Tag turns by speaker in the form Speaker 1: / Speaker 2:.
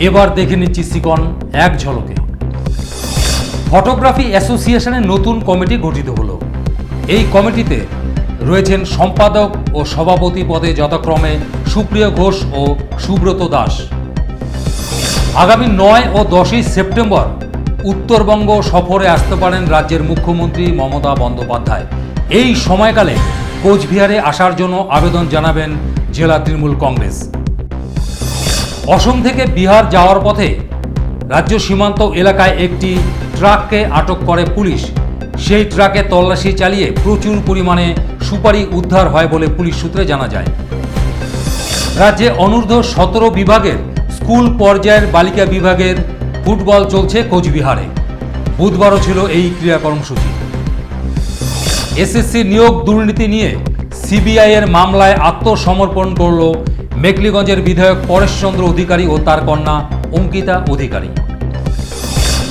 Speaker 1: এবার দেখে নিচ্ছি সিকন এক ঝলকে। ফটোগ্রাফি অ্যাসোসিয়েশনের নতুন কমিটি গঠিত হলো। এই কমিটিতে রয়েছেন সম্পাদক ও সভাপতি পদে যথাক্রমে সুপ্রিয় ঘোষ ও সুব্রত দাস। আগামী নয় ও দশই সেপ্টেম্বর উত্তরবঙ্গ সফরে আসতে পারেন রাজ্যের মুখ্যমন্ত্রী মমতা বন্দ্যোপাধ্যায়। এই সময়কালে কোচবিহারে আসার জন্য আবেদন জানাবেন জেলা তৃণমূল কংগ্রেস। অসম থেকে বিহার যাওয়ার পথে রাজ্য সীমান্ত এলাকায় একটি ট্রাককে আটক করে পুলিশ। সেই ট্রাকে তল্লাশি চালিয়ে প্রচুর পরিমাণে সুপারি উদ্ধার হয় বলে পুলিশ সূত্রে জানা যায়। রাজ্যে অনূর্ধ্ব সতেরো বিভাগের স্কুল পর্যায়ের বালিকা বিভাগের ফুটবল চলছে কোচবিহারে। বুধবারও ছিল এই ক্রীড়া কর্মসূচি। এসএসসি নিয়োগ দুর্নীতি নিয়ে সিবিআইয়ের মামলায় আত্মসমর্পণ করল মেকলিগঞ্জের বিধায়ক পরেশচন্দ্র অধিকারী ও তার কন্যা অঙ্কিতা অধিকারী।